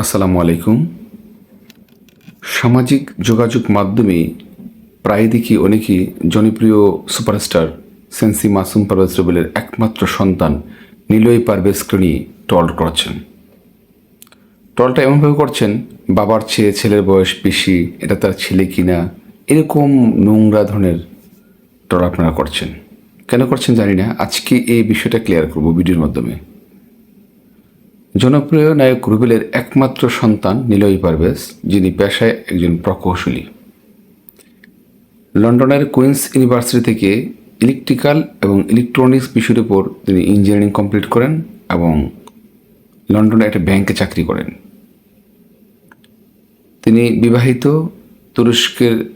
আসসালামু আলাইকুম। সামাজিক যোগাযোগ মাধ্যমে প্রায় দেখি অনেকেই জনপ্রিয় সুপারস্টার সেন্সি মাসুম পারভেজ রুবেলের একমাত্র সন্তান নীলয় পারভেজকে নিয়ে টল করছেন। টলটা এমনভাবে করছেন, বাবার চেয়ে ছেলের বয়স বেশি, এটা তার ছেলে কিনা, এরকম নোংরা ধরনের টল আপনারা করছেন। কেন করছেন জানি না, আজকে এই বিষয়টা ক্লিয়ার করব ভিডিওর মাধ্যমে। জনপ্রিয় নায়ক রুবেলের একমাত্র সন্তান নিলয় পারভেজ, যিনি পেশায় একজন প্রকৌশলী। লন্ডনের কুইন্স ইউনিভার্সিটি থেকে ইলেকট্রিক্যাল এবং ইলেকট্রনিক্স বিষয়ের উপর তিনি ইঞ্জিনিয়ারিং কমপ্লিট করেন এবং লন্ডনে একটা ব্যাংকে চাকরি করেন। তিনি বিবাহিত, তুরস্কের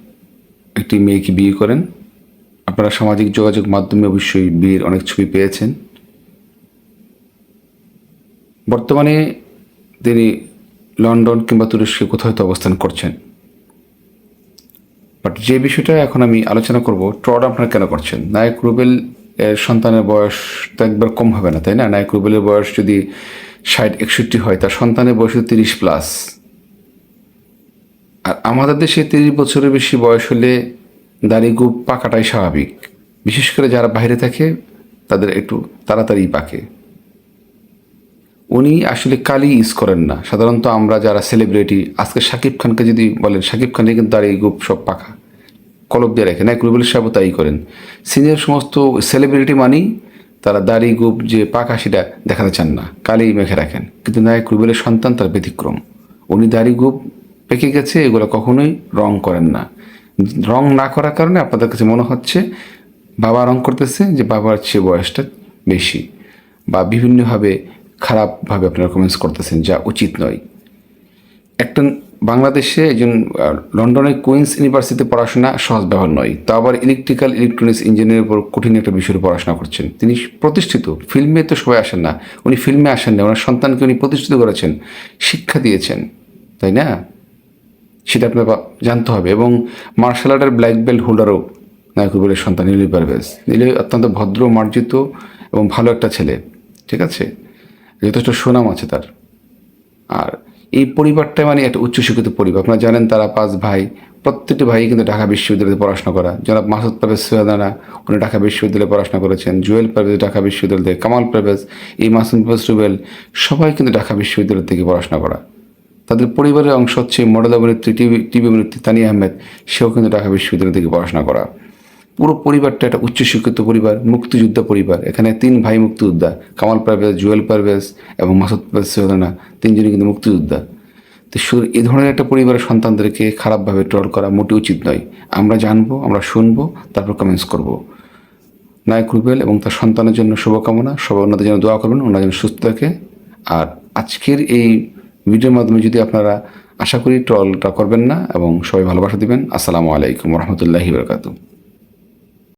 একটি মেয়েকে বিয়ে করেন। আপনারা সামাজিক যোগাযোগ মাধ্যমে অবশ্যই বিয়ের অনেক ছবি পেয়েছেন। বর্তমানে তিনি লন্ডন কিংবা তুরস্কে কোথাও হয়তো অবস্থান করছেন। বাট যে বিষয়টা এখন আমি আলোচনা করব, ট্রড আপনারা কেন করছেন? নায়ক রুবেল এর সন্তানের বয়স তো একবার কম হবে না, তাই না? নায়ক রুবেলের বয়স যদি ষাট, একষট্টি হয়, তার সন্তানের বয়স তিরিশ প্লাস। আর আমাদের দেশে তিরিশ বছরের বেশি বয়স হলে দাড়ি গুপ পাকাটাই স্বাভাবিক। বিশেষ করে যারা বাইরে থাকে, তাদের একটু তাড়াতাড়ি পাকে। উনি আসলে কালি ইউজ করেন না। সাধারণত আমরা যারা সেলিব্রিটি আজকে শাকিব খানকে যদি বলেন শাকিব খানের কিন্তু দাঁড়িয়ে গুপ সব পাখা কলব দিয়ে রাখেন এক রুবেল সাহেবও তাই করেন। সিনিয়র সমস্ত সেলিব্রিটি মানেই তারা দাড়ি, গুপ যে পাখা সেটা দেখাতে চান না। কালেই মেখে রাখেন। কিন্তু নায়ক রুবেলের সন্তান তার ব্যতিক্রম। উনি দাড়ি, গুপ পেকে গেছে, এগুলো কখনোই রং করেন না। রং না করার কারণে আপনাদের কাছে মনে হচ্ছে বাবা রং করতেছে, যে বাবার চেয়ে বয়সটা বেশি। বা বিভিন্নভাবে খারাপভাবে আপনারা কমেন্টস করতেছেন, যা উচিত নয়। একটা বাংলাদেশে একজন লন্ডনের কুইন্স ইউনিভার্সিটিতে পড়াশোনা সহজ ব্যবহার নয়। তা আবার ইলেকট্রিক্যাল ইলেকট্রনিক্স ইঞ্জিনিয়ারের উপর কঠিন একটা বিষয়ে পড়াশোনা করছেন। তিনি প্রতিষ্ঠিত, ফিল্মে তো সবাই আসেন না। উনি ফিল্মে আসেন না, ওনার সন্তানকে উনি প্রতিষ্ঠিত করেছেন, শিক্ষা দিয়েছেন, তাই না? সেটা আপনার জানতে হবে। এবং মার্শাল আর্টের ব্ল্যাক বেল্ট হোল্ডারও নায়ক রুবেলের সন্তান নীলই পারভেজ। নীলই অত্যন্ত ভদ্র, মার্জিত এবং ভালো একটা ছেলে, ঠিক আছে? যথেষ্ট সুনাম আছে তার। আর এই পরিবারটা মানে একটা উচ্চশিক্ষিত পরিবার। আপনারা জানেন তারা পাঁচ ভাই, প্রত্যেকটি ভাই কিন্তু ঢাকা বিশ্ববিদ্যালয়ে পড়াশোনা করা। জনাব মাসুদ পারভেজ সৈয়দানা উনি ঢাকা বিশ্ববিদ্যালয়ে পড়াশোনা করেছেন। জুয়েল পারভেজ ঢাকা বিশ্ববিদ্যালয় থেকে, কামাল পারভেজ, এই মাসুদ পারভেজ রুবেল, সবাই কিন্তু ঢাকা বিশ্ববিদ্যালয় থেকে পড়াশোনা করা। তাদের পরিবারের অংশ হচ্ছে মডেল অভিনেত্রী, টিভি টিভি অভিনেত্রী তানিয়া আহমেদ, সেও কিন্তু ঢাকা বিশ্ববিদ্যালয় থেকে পড়াশোনা করা। পুরো পরিবারটা একটা উচ্চশিক্ষিত পরিবার, মুক্তিযোদ্ধা পরিবার। এখানে তিন ভাই মুক্তিযোদ্ধা, কামাল পারভেজ, জুয়েল পারভেজ এবং মাসুদ সৈয়দানা তিনজনই কিন্তু মুক্তিযোদ্ধা। তো এই ধরনের একটা পরিবারের সন্তানদেরকে খারাপভাবে ট্রল করা মোটেই উচিত নয়। আমরা জানব, আমরা শুনব, তারপর কমেন্টস করব। নায়ক রুবেল এবং তার সন্তানের জন্য শুভকামনা। সবাই ওনাদের জন্য দোয়া করবেন ওনারা যেন সুস্থ থাকে। আর আজকের এই ভিডিওর মাধ্যমে যদি আপনারা আশা করি ট্রলটা করবেন না এবং সবাই ভালোবাসা দেবেন, আসসালামু আলাইকুম রহমতুল্লাহি বরকাতু